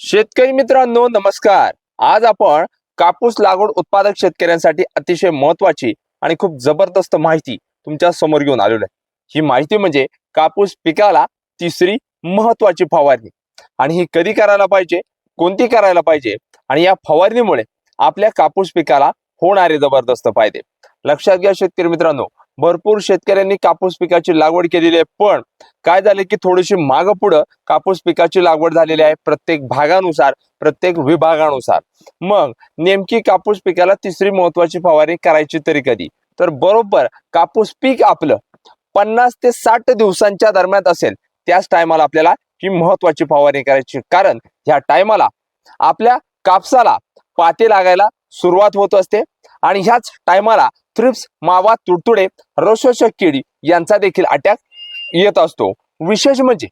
शेतकरी मित्रांनो नमस्कार. आज आपण कापूस लागवड उत्पादक शेतकऱ्यांसाठी अतिशय महत्वाची आणि खूप जबरदस्त माहिती तुमच्यासमोर घेऊन आलेलो आहे. ही माहिती म्हणजे कापूस पिकाला तिसरी महत्वाची फवारणी. आणि ही कधी करायला पाहिजे कोणती करायला पाहिजे आणि या फवारणीमुळे आपल्या कापूस पिकाला होणारे जबरदस्त फायदे. लक्षात घ्या शेतकरी मित्रांनो भरपूर शेतकऱ्यांनी कापूस पिकाची लागवड केलेली आहे. पण काय झाले की थोडीशी मागं पुढं कापूस पिकाची लागवड झालेली आहे प्रत्येक भागानुसार प्रत्येक विभागानुसार. मग नेमकी कापूस पिकाला तिसरी महत्वाची फवारणी करायची तरी कधी? तर बरोबर कापूस पीक आपलं पन्नास ते साठ दिवसांच्या दरम्यान असेल. त्याच टायमाला आपल्याला ही महत्वाची फवारणी करायची. कारण ह्या टायमाला आपल्या कापसाला पाते लागायला सुरुवात होत असते. आणि ह्याच टायमाला थ्रिप्स मावा तुडतुडे रसोषक किडी यांचा देखील अटॅक येत असतो. विशेष म्हणजे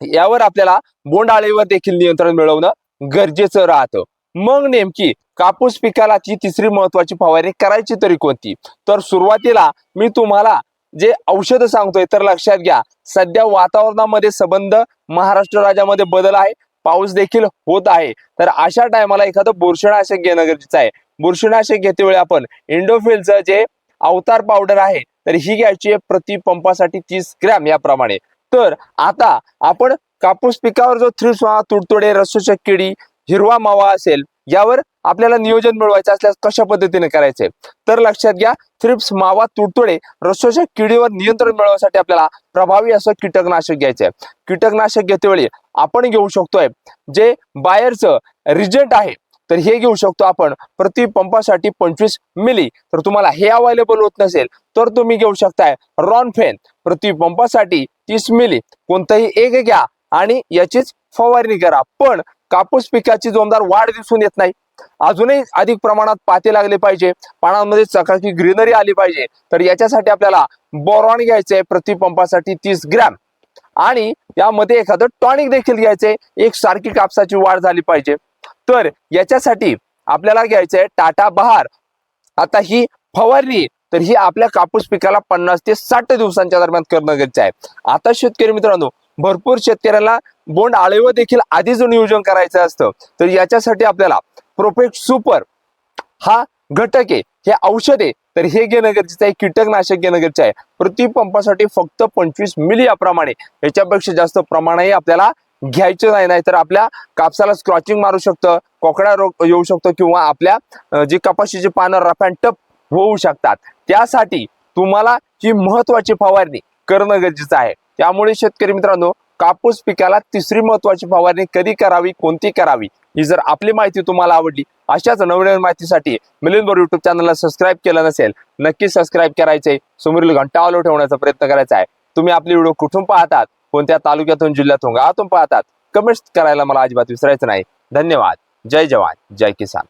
यावर आपल्याला बोंडाळीवर देखील नियंत्रण मिळवणं गरजेचं राहतं. मग नेमकी कापूस पिकाला ती तिसरी महत्वाची फवारणी करायची तरी कोणती? तर सुरुवातीला मी तुम्हाला जे औषध सांगतोय तर लक्षात घ्या. सध्या वातावरणामध्ये संबंध महाराष्ट्र राज्यामध्ये बदल आहे. पाऊस देखील होत आहे. तर अशा टायमाला एखादं बुरशीनाशक घेणं गरजेचं आहे. बुरशीनाशक घेते वेळी आपण इंडोफिलचं जे अवतार पावडर आहे तर ही घ्यायची आहे प्रति पंपासाठी तीस ग्रॅम याप्रमाणे. तर आता आपण कापूस पिकावर जो थ्रिप्स मावा तुडतुडे रसोषक किडी हिरवा मावा असेल यावर आपल्याला नियोजन मिळवायचं असल्यास कशा पद्धतीने करायचंय तर लक्षात घ्या थ्रिप्स मावा तुडतुडे रसोषक किडीवर नियंत्रण मिळवण्यासाठी आपल्याला प्रभावी असं कीटकनाशक घ्यायचंय. कीटकनाशक घेतेवेळी आपण घेऊ शकतोय जे बायरचं रिजंट आहे तर हे घेऊ शकतो आपण. प्रति पंपासाठी पंचवीस मिली. तर तुम्हाला हे अवेलेबल होत नसेल तर तुम्ही घेऊ शकताय रॉनफेन प्रति पंपासाठी तीस मिली. कोणतंही एक घ्या आणि याचीच फवारणी करा. पण कापूस पिकाची जोमदार वाढ दिसून येत नाही. अजूनही अधिक प्रमाणात पाते लागले पाहिजे. पानांमध्ये चकाकी ग्रीनरी आली पाहिजे. तर याच्यासाठी आपल्याला बोरॉन घ्यायचंय प्रति पंपासाठी तीस ग्रॅम. आणि यामध्ये एखादं टॉनिक देखील घ्यायचंय. एक सारखी कापसाची वाढ झाली पाहिजे. तर याच्यासाठी आपल्याला घ्यायचं आहे टाटा बहार. आता ही फवारणी तर ही आपल्या कापूस पिकाला पन्नास ते साठ दिवसांच्या दरम्यान करणं गरजेचं आहे. आता शेतकरी मित्रांनो भरपूर शेतकऱ्याला बोंड आळीवर देखील आधीच नियोजन करायचं असतं. तर याच्यासाठी आपल्याला प्रोफेक्ट सुपर हा घटक आहे हे औषध आहे. तर हे घेणं गरजेचं आहे कीटकनाशक घेणं गरजेचं आहे. प्रति पंपासाठी फक्त पंचवीस मिली याप्रमाणे. याच्यापेक्षा जास्त प्रमाणही आपल्याला घ्यायचं नाही नाहीतर आपल्या कापसाला स्क्रॉचिंग मारू शकतं कोकडा रोग येऊ शकतो किंवा आपल्या जी कपाशीची पानं रफॅन टप होऊ शकतात. त्यासाठी तुम्हाला ही महत्वाची फवारणी करणं गरजेचं आहे. त्यामुळे शेतकरी मित्रांनो कापूस पिकाला तिसरी महत्वाची फवारणी कधी करावी कोणती करावी ही जर आपली माहिती तुम्हाला आवडली अशाच नवीन माहितीसाठी मिलिंद बोर युट्यूब चॅनलला सबस्क्राईब केलं नसेल नक्की सबस्क्राईब करायचे समोरील घंटा आलो ठेवण्याचा प्रयत्न करायचा आहे. तुम्ही आपली व्हिडिओ कुठून पाहतात कोणत्या तालुक्यातून जिल्ह्यातून गावातून पाहतात कमेंट्स करायला मला अजिबात विसरायचं नाही. धन्यवाद. जय जवान. जय किसान.